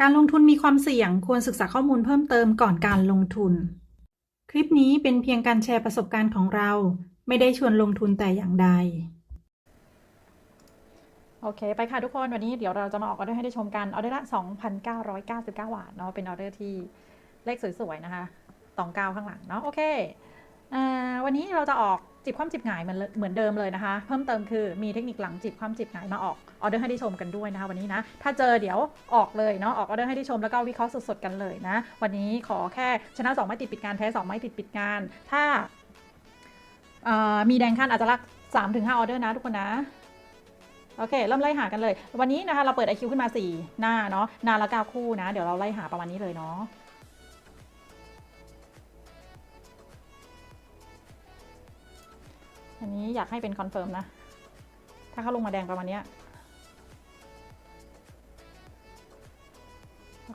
การลงทุนมีความเสี่ยงควรศึกษาข้อมูลเพิ่มเติมก่อนการลงทุน คลิปนี้เป็นเพียงการแชร์ประสบการณ์ของเรา ไม่ได้ชวนลงทุนแต่อย่างใด โอเค ไปค่ะทุกคน วันนี้เดี๋ยวเราจะมาออกออเดอร์ให้ได้ชมกัน ออเดอร์ละ 2,999บาทเนาะ เป็นออเดอร์ที่เลขสวยๆนะคะตองเก้าข้างหลังเนาะ โอเค วันนี้เราจะออกจิบความจิบหงายเหมือนเหมือนเดิมเลยนะคะ เพิ่มเติมคือมีเทคนิคหลังจิบความจิบหงายมาออกออเดอร์ให้ได้ชมกันด้วยนะคะวันนี้นะ ถ้าเจอเดี๋ยวออกเลยเนาะออกออเดอร์ให้ได้ชมแล้วก็วิเคราะห์สดๆกันเลยนะ วันนี้ขอแค่ชนะ2ไม่ติดปิดงานแพ้2ไม่ติดปิดงานถ้าามีแดงขั้นอาจจะรัก3-5ออเดอร์นะทุกคนนะโอเค เริ่มไล่หากันเลย วันนี้นะคะ เราเปิด IQ ขึ้นมา 4 หน้าเนาะหนาละเก้าคู่นะ เดี๋ยวเราไล่หาประมาณนี้เลยเนาะ อันนี้อยากให้เป็นคอนเฟิร์มนะ ถ้าเขาลงมาแดงประมาณนี้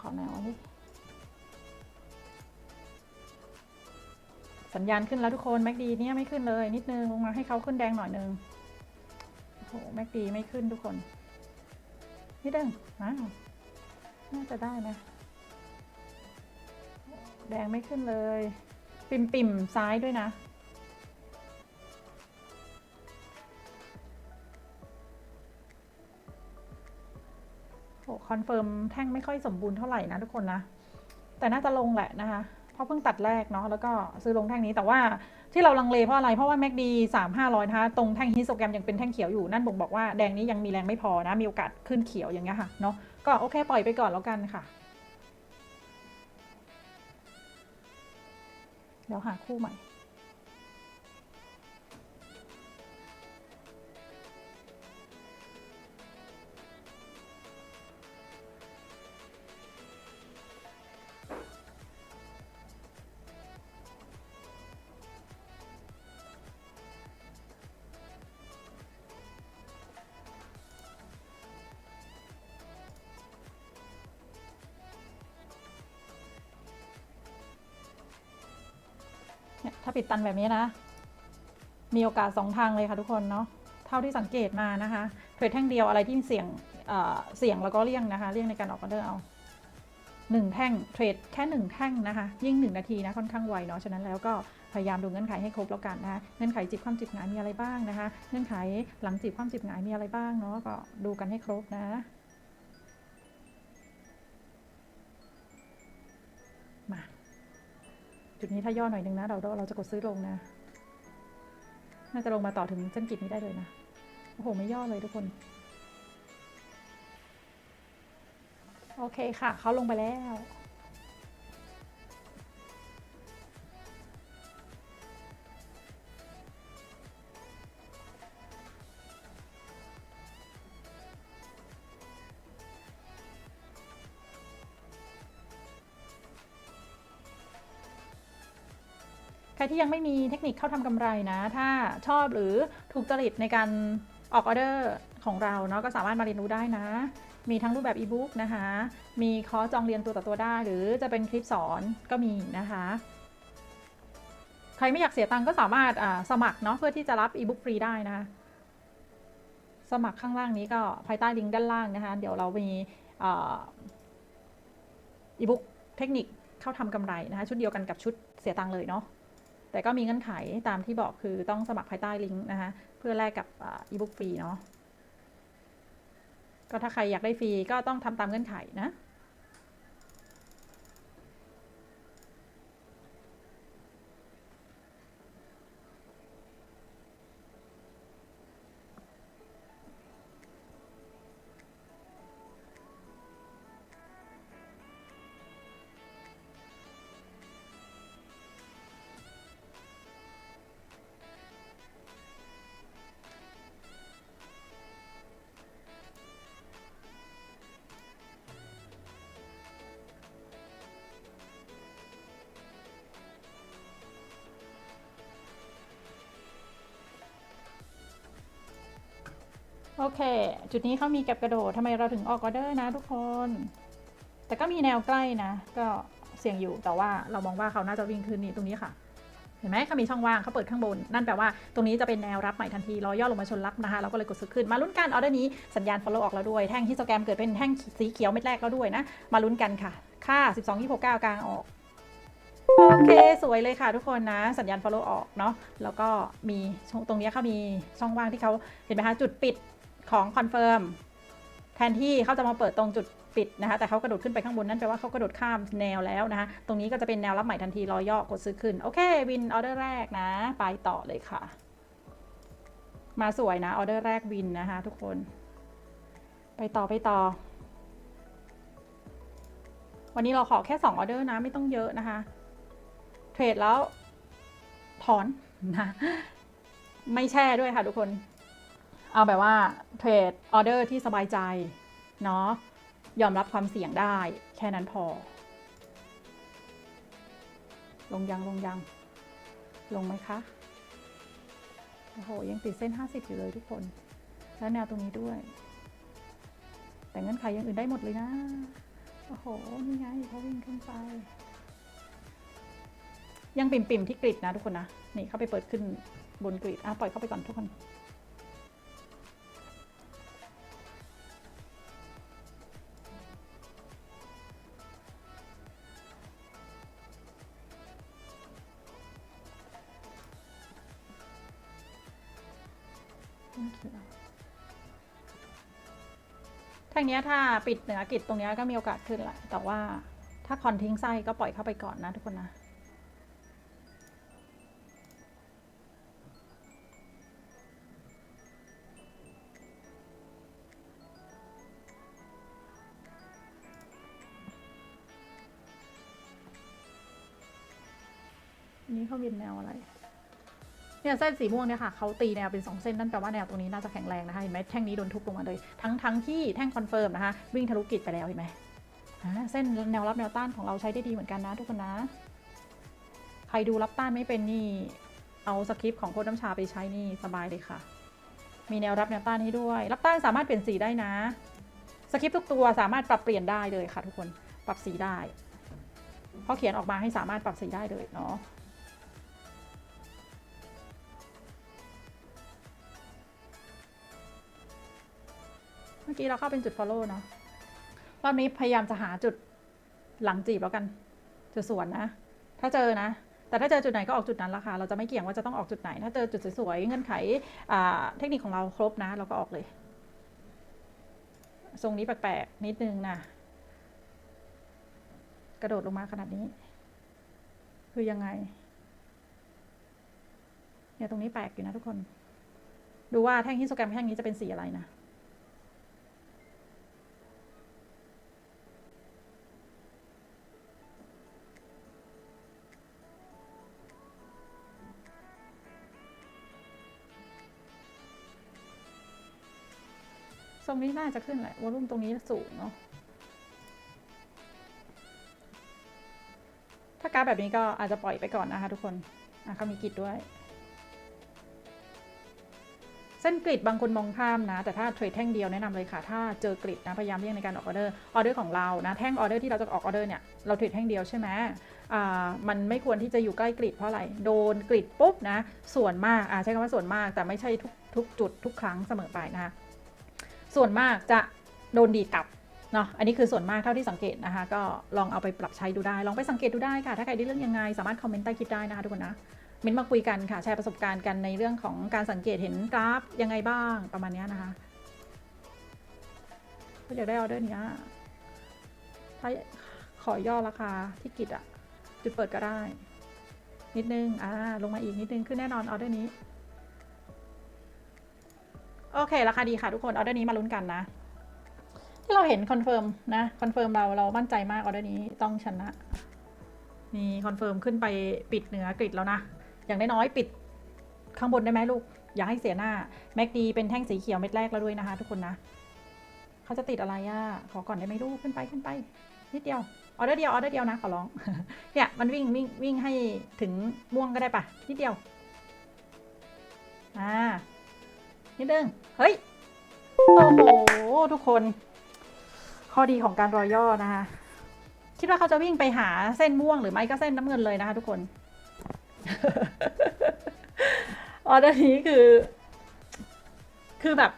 ขอแนวนี้สัญญาณขึ้นแล้วทุกคนแม็กดีเนี่ยไม่ขึ้นเลยนิดนึงลงมาให้เขาขึ้นแดงหน่อยนึงโอ้โหแม็กดีไม่ขึ้นทุกคนนิดนึงอ้าวน่าจะได้นะ แดงไม่ขึ้นเลย ปิ่มปิ่มๆซ้ายด้วยนะ โอ้คอนเฟิร์มแท่งไม่ค่อยสมบูรณ์เท่าไหร่นะทุกคนนะ แต่น่าจะลงแหละนะคะเพราะเพิ่งตัดแรกเนาะแล้วก็ซื้อลงแท่งนี้แต่ว่าที่เราลังเลเพราะอะไรเพราะว่า MACD 3 500นะคะตรงแท่งฮิสโตแกรมยังเป็นแท่งเขียวอยู่นั่นบ่งบอกว่าแดงนี้ยังมีแรงไม่พอนะมีโอกาสขึ้นเขียวอย่างเงี้ยค่ะเนาะก็โอเคปล่อยไปก่อนแล้วกันค่ะเดี๋ยวหาคู่ใหม่ ถ้าปิดตันแบบนี้นะ มีโอกาสสองทางเลยค่ะทุกคนเนาะเท่าที่สังเกตมานะคะเทรดแท่งเดียวอะไรที่เสี่ยงเสี่ยงแล้วก็เลี่ยงนะคะเลี่ยงในการออกออเดอร์เอาหนึ่งแท่งเทรดแค่หนึ่งแท่งนะคะ ยิ่งหนึ่งนาทีนะค่อนข้างไวเนาะฉะนั้นแล้วก็พยายามดูเงื่อนไขให้ครบแล้วกันนะคะเงื่อนไขจิบความจิบหงายมีอะไรบ้างนะคะ เงื่อนไขหลังจิบความจิบหงายมีอะไรบ้างเนาะก็ดูกันให้ครบนะ จุดนี้ถ้าย่อหน่อยนึงนะ เราเราจะกดซื้อลงนะ น่าจะลงมาต่อถึงเส้นกิจนี้ได้เลยนะ โอ้โห ไม่ย่อเลยทุกคน โอเคค่ะ เขาลงไปแล้ว ใครที่ยังไม่มีเทคนิคเข้าทำกำไรนะ ถ้าชอบหรือถูกจริตในการออกออเดอร์ของเราเนาะก็สามารถมาเรียนรู้ได้นะ มีทั้งรูปแบบอีบุ๊กนะคะ มีคอร์สจองเรียนตัวต่อตัวได้ หรือจะเป็นคลิปสอนก็มีนะคะ ใครไม่อยากเสียตังค์ก็สามารถสมัครเนาะเพื่อที่จะรับอีบุ๊กฟรีได้นะคะสมัครข้างล่างนี้ก็ภายใต้ลิงก์ด้านล่างนะคะ เดี๋ยวเรามีอีบุ๊กเทคนิคเข้าทำกำไรนะคะ ชุดเดียวกันกับชุดเสียตังค์เลยเนาะ แต่ก็มีเงื่อนไขตามที่บอกคือต้องสมัครภายใต้ลิงก์นะคะเพื่อแลกกับอีบุ๊กฟรีเนาะก็ถ้าใครอยากได้ฟรีก็ต้องทำตามเงื่อนไขนะ โอเค จุดนี้เขามีแก็บกระโดดทำไมเราถึงออกออเดอร์นะทุกคน แต่ก็มีแนวใกล้นะ ก็เสี่ยงอยู่ แต่ว่าเรามองว่าเขาน่าจะวิ่งขึ้นนี่ตรงนี้ค่ะ เห็นไหมเขามีช่องว่างเขาเปิดข้างบน นั่นแปลว่าตรงนี้จะเป็นแนวรับใหม่ทันที รอย่อลงมาชนรับนะคะ เราก็เลยกดซื้อขึ้น มาลุ้นกันออเดอร์นี้สัญญาณ follow ออกแล้วด้วย แท่งฮิสโตแกรมเกิดเป็นแท่งสีเขียวเม็ดแรกแล้วด้วยนะ มาลุ้นกันค่ะ ค่า 12 26 9 กลางออกโอเค สวยเลยค่ะทุกคนนะ สัญญาณ follow ออกเนาะแล้วก็มีตรงนี้เขามีช่องว่างที่เขาเห็นไหมคะจุดปิด ของ confirm แทนที่เขาจะมาเปิดตรงจุดปิดนะคะ แต่เขากระโดดขึ้นไปข้างบนนั่นแปลว่าเขากระโดดข้ามแนวแล้วนะคะ ตรงนี้ก็จะเป็นแนวรับใหม่ทันทีรอย่อกดซื้อขึ้น โอเค วินออเดอร์แรกนะ ไปต่อเลยค่ะ มาสวยนะ ออเดอร์แรกวินนะคะทุกคน ไปต่อไปต่อ วันนี้เราขอแค่ 2 ออเดอร์นะ ไม่ต้องเยอะนะคะ เทรดแล้วถอนนะ ไม่แช่ด้วยค่ะทุกคน เอาแบบว่าเทรดออเดอร์ที่สบายใจเนาะยอมรับความเสี่ยงได้ แค่นั้นพอ ลงยังลงยัง ลงไหมคะ โอ้โห ยังติดเส้น 50 อยู่เลยทุกคน แล้วแนวตรงนี้ด้วย แต่เงื่อนไขยังอื่นได้หมดเลยนะ โอ้โห นี่ไงเขาวิ่งขึ้นไป ยังปิ่มๆที่กริดนะทุกคนนะ นี่เข้าไปเปิดขึ้นบนกริดอะปล่อยเข้าไปก่อนทุกคน ท่งนี้ถ้าปิดเหนือกิจตรงนี้ก็มีโอกาสขึ้นแหละ แต่ว่าถ้าคอนทิ้งไส้ก็ปล่อยเข้าไปก่อนนะทุกคนนะ นี้เขาวินแนวอะไร เนี่ยเส้นสีม่วงเนี่ยค่ะเขาตีแนวเป็น 2 เส้นนั่นแปลว่าแนวตรงนี้น่าจะแข็งแรงนะคะเห็นไหมแท่งนี้โดนทุบลงมาเลย ทั้งทั้งที่แท่งคอนเฟิร์มนะคะวิ่งทะลุกิจไปแล้วเห็นไหมเส้นแนวรับแนวต้านของเราใช้ได้ดีเหมือนกันนะทุกคนนะ ใครดูรับต้านไม่เป็นนี่เอาสคริปต์ของโค้ดน้ำชาไปใช้นี่สบายเลยค่ะ มีแนวรับแนวต้านให้ด้วย รับต้านสามารถเปลี่ยนสีได้นะ สคริปต์ทุกตัวสามารถปรับเปลี่ยนได้เลยค่ะ ทุกคน ปรับสีได้ เพราะเขียนออกมาให้สามารถปรับสีได้เลยเนาะ มื่อกี้เราเข้าเป็นจุด follow เนาะรอบนี้พยายามจะหาจุดหลังจีบแล้วกัน จุดสวนนะ ถ้าเจอนะ แต่ถ้าเจอจุดไหนก็ออกจุดนั้นละค่ะ เราจะไม่เกี่ยงว่าจะต้องออกจุดไหน ถ้าเจอจุดสวยๆเงื่อนไขเทคนิคของเราครบนะ เราก็ออกเลย ทรงนี้แปลกๆนิดนึงนะ กระโดดลงมาขนาดนี้ คือยังไง เนี่ยตรงนี้แปลกอยู่นะทุกคน ดูว่าแท่งฮิสโตแกรมแท่งนี้จะเป็นสีอะไรนะ ทรงนี้น่าจะขึ้นแหละวอลุ่มตรงนี้สูงเนาะถ้ากราฟแบบนี้ก็อาจจะปล่อยไปก่อนนะคะทุกคนอะเขามีกริดด้วย เส้นกริดบางคนมองข้ามนะ แต่ถ้าเทรดแท่งเดียวแนะนำเลยค่ะ ถ้าเจอกริดนะ พยายามเลี่ยงในการออกออเดอร์ ออเดอร์ของเรานะ แท่งออเดอร์ที่เราจะออกออเดอร์เนี่ย เราเทรดแท่งเดียวใช่ไหมอ่า มันไม่ควรที่จะอยู่ใกล้กริดเพราะอะไร โดนกริดปุ๊บนะ ส่วนมาก อ่าใช้คำว่าส่วนมาก แต่ไม่ใช่ทุกทุกจุดทุกครั้งเสมอไปนะคะ ส่วนมากจะโดนดีดกลับเนาะอันนี้คือส่วนมากเท่าที่สังเกตนะคะ ก็ลองเอาไปปรับใช้ดูได้ ลองไปสังเกตดูได้ค่ะ ถ้าใครได้เรื่องยังไง สามารถคอมเมนต์ใต้คลิปได้นะคะทุกคนนะเม้นมาคุยกันค่ะ แชร์ประสบการณ์กันในเรื่องของการสังเกตเห็นกราฟยังไงบ้างประมาณเนี้ยนะคะก็อยากได้ออเดอร์เนี้ยถ้าขอย่อราคาที่กิจอะจุดเปิดก็ได้ นิดนึงอ่าลงมาอีกนิดนึงขึ้นแน่นอนออเดอร์นี้ โอเค ราคาดีค่ะทุกคน ออเดอร์นี้มาลุ้นกันนะ ที่เราเห็นคอนเฟิร์มนะ คอนเฟิร์มเราเรามั่นใจมากออเดอร์นี้ต้องชนะ นี่คอนเฟิร์มขึ้นไปปิดเหนือกริดแล้วนะ อย่างน้อยๆปิดข้างบนได้ไหมลูก อย่าให้เสียหน้า แม็กดีเป็นแท่งสีเขียวเม็ดแรกแล้วด้วยนะคะ ทุกคนนะ เขาจะติดอะไรอะขอก่อนได้ไหมลูก ขึ้นไปขึ้นไป นิดเดียว ออเดอร์เดียว ออเดอร์เดียวนะ ขอร้อง เนี่ยมันวิ่งวิ่งวิ่งให้ถึงม่วงก็ได้ปะนิดเดียว อ่า นิดนึง เฮ้ย โอ้โห ทุกคน ข้อดีของการรอย่อนะคะ คิดว่าเขาจะวิ่งไปหาเส้นม่วงหรือไม่ก็เส้นน้ำเงินเลยนะคะทุกคน ออเดอร์นี้คือ คือแบบ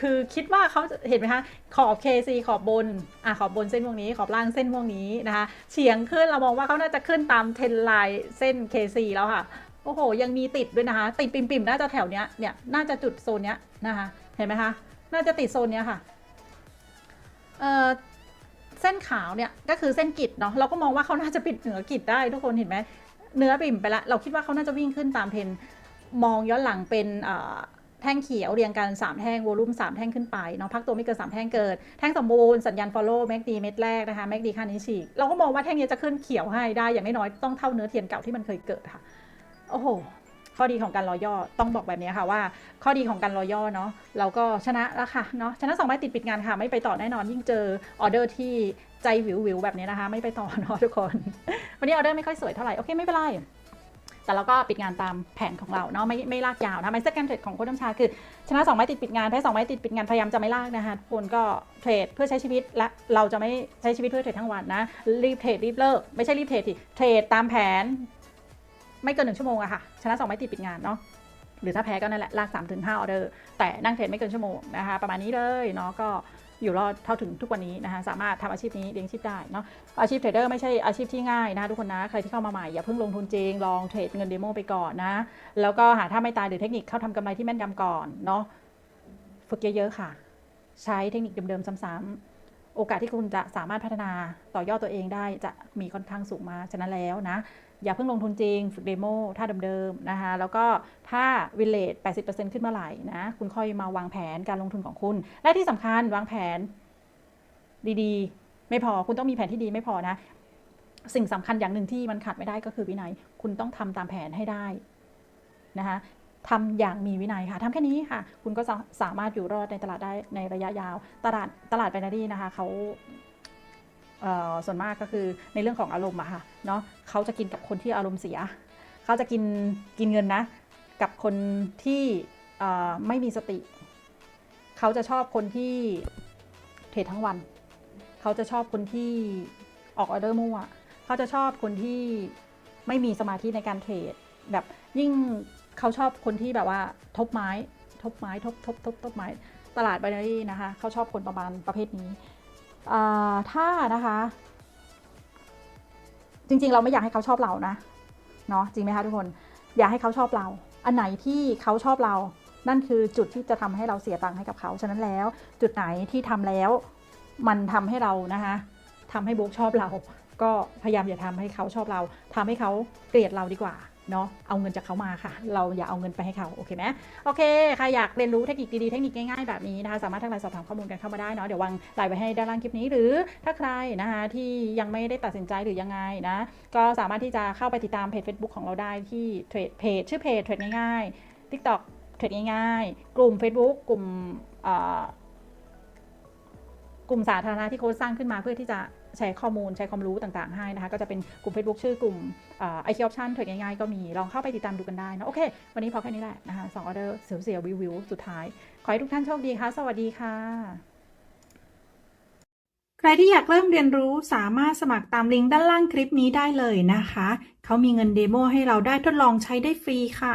คือคิดว่าเขาเห็นไหมคะ ขอบ KC ขอบบน อะขอบบนเส้นพวกนี้ ขอบล่างเส้นพวกนี้นะคะ เฉียงขึ้นเรามองว่าเขาน่าจะขึ้นตามเทรนไลน์เส้น KC แล้วค่ะ โอ้โห ยังมีติดด้วยนะคะ ติดปิ่มๆน่าจะแถวเนี้ยเนี่ยน่าจะจุดโซนเนี้ยนะคะ เห็นไหมคะน่าจะติดโซนเนี้ยค่ะเอ่อเส้นขาวเนี่ยก็คือเส้นกิดเนาะเราก็มองว่าเขาน่าจะปิดเหนือกิดได้ทุกคนเห็นไหมเนื้อปิ่มไปละเราคิดว่าเขาน่าจะวิ่งขึ้นตามเทรนมองย้อนหลังเป็นเอ่อแท่งเขียวเรียงกัน 3 แท่งวอลุ่ม3 แท่งขึ้นไปเนาะพักตัวไม่เกิน3แท่งเกิด แท่งสมบูรณ์สัญญาณ follow แม็กดีเม็ดแรกนะคะแม็กดีค่านี้ฉีกเราก็มองว่าแท่งนี้จะขึ้นเขียวให้ได้อย่างน้อยๆต้องเท่าเนื้อเทียนเก่าที่มันเคยเกิดค่ะ โอ้โหข้อดีของการรอย่อต้องบอกแบบนี้ค่ะว่า ข้อดีของการรอย่อเนาะเราก็ชนะแล้วค่ะเนาะชนะสองใบติดปิดงานค่ะ ไม่ไปต่อแน่นอนยิ่งเจอออเดอร์ที่ใจวิววิวแบบนี้นะคะ ไม่ไปต่อเนาะทุกคน วันนี้ออเดอร์ไม่ค่อยสวยเท่าไหร่ โอเคไม่เป็นไรแต่เราก็ปิดงานตามแผนของเราเนาะไม่ไม่ลากยาวนะไมเซ็ตการเทรดของโค้ชน้ำชาคือชนะ2ไม้ติดปิดงานแพ้2ไม้ติดปิดงานพยายามจะไม่ลากนะคะทุกคนก็เทรดเพื่อใช้ชีวิตและเราจะไม่ใช้ชีวิตเพื่อเทรดทั้งวันนะรีบเทรดรีบเลิกไม่ใช่รีบเทรดสิเทรดตามแผน ไม่เกินหนึ่งชั่วโมงอะค่ะ ชนะ2ไม้ติดปิดงานเนาะหรือถ้าแพ้ก็นั่นแหละลาก3ถึง5ออเดอร์แต่นั่งเทรดไม่เกินชั่วโมงนะคะประมาณนี้เลยเนาะก็อยู่รอดเท่าถึงทุกวันนี้นะคะสามารถทำอาชีพนี้เลี้ยงชีพได้เนาะอาชีพเทรดเดอร์ไม่ใช่อาชีพที่ง่ายนะทุกคนนะ ใครที่เข้ามาใหม่อย่าเพิ่งลงทุนจริง ลองเทรดเงินเดโมไปก่อนนะ แล้วก็หาถ้าไม่ตายหรือเทคนิคเข้าทำกำไรที่แม่นยำก่อนเนาะฝึกเยอะๆค่ะ ใช้เทคนิคเดิมๆซ้ำๆโอกาสที่คุณจะสามารถพัฒนาต่อยอดตัวเองได้จะมีค่อนข้างสูงมากฉะนั้นแล้วนะ อย่าเพิ่งลงทุนจริง ฝึกเดโมถ้าเดิมๆนะคะแล้วก็ถ้าวิลเลต80%ขึ้นเมื่อไหร่นะคุณค่อยมาวางแผนการลงทุนของคุณ และที่สำคัญวางแผนดีๆ ไม่พอคุณต้องมีแผนที่ดีไม่พอนะ สิ่งสำคัญอย่างหนึ่งที่มันขาดไม่ได้ก็คือวินัย คุณต้องทำตามแผนให้ได้นะคะทำอย่างมีวินัยค่ะทำแค่นี้ค่ะ คุณก็สามารถอยู่รอดในตลาดได้ในระยะยาว ตลาดตลาดไบนารีนะคะเขา ส่วนมากก็คือในเรื่องของอารมณ์อะค่ะเนาะเขาจะกินกับคนที่อารมณ์เสีย เขาจะกินกินเงินนะ กับคนที่ไม่มีสติ เขาจะชอบคนที่เทรดทั้งวัน เขาจะชอบคนที่ออกออเดอร์มั่ว เขาจะชอบคนที่ไม่มีสมาธิในการเทรดแบบยิ่งเขาชอบคนที่แบบว่าทบไม้ ทบไม้ ทบทบทบทบไม้ ตลาดไบนารี่นะคะ เขาชอบคนประมาณประเภทนี้ ถ้านะคะ จริงๆ เราไม่อยากให้เขาชอบเรานะเนาะจริงไหมคะทุกคนอยากให้เขาชอบเรา อันไหนที่เขาชอบเรา นั่นคือจุดที่จะทำให้เราเสียตังค์ให้กับเขาฉะนั้นแล้ว จุดไหนที่ทำแล้วมันทำให้เรานะคะทำให้บุ๊กชอบเรา ก็พยายามอย่าทำให้เขาชอบเราทำให้เขาเกลียดเราดีกว่า เนาะเอาเงินจากเขามาค่ะ เราอย่าเอาเงินไปให้เขาโอเคไหมโอเคใครอยากเรียนรู้เทคนิคดีๆเทคนิคง่ายๆแบบนี้นะคะสามารถทักไลน์สอบถามข้อมูลกันเข้ามาได้เนาะเดี๋ยววางไลน์ไว้ให้ด้านล่างคลิปนี้ หรือถ้าใครนะคะที่ยังไม่ได้ตัดสินใจหรือยังไงนะก็สามารถที่จะเข้าไปติดตามเพจ Facebook ของเราได้ที่เทรดเพจชื่อเพจเทรดง่ายๆ TikTok เทรดง่ายๆ กลุ่ม Facebook กลุ่มกลุ่มสาธารณะที่โค้ชสร้างขึ้นมาเพื่อที่จะ แชร์ข้อมูลแชร์ความรู้ต่างๆ ให้นะคะ ก็จะเป็นกลุ่ม Facebook ชื่อกลุ่มไอคิวออปชั่นเทรดง่ายๆ ก็มี ลองเข้าไปติดตามดูกันได้นะโอเค วันนี้พอแค่นี้แหละนะคะสองออเดอร์เสียวๆวิวๆสุดท้าย ขอให้ทุกท่านโชคดีค่ะ สวัสดีค่ะ ใครที่อยากเริ่มเรียนรู้สามารถสมัครตามลิงก์ด้านล่างคลิปนี้ได้เลยนะคะ เขามีเงินเดโมให้เราได้ทดลองใช้ได้ฟรีค่ะ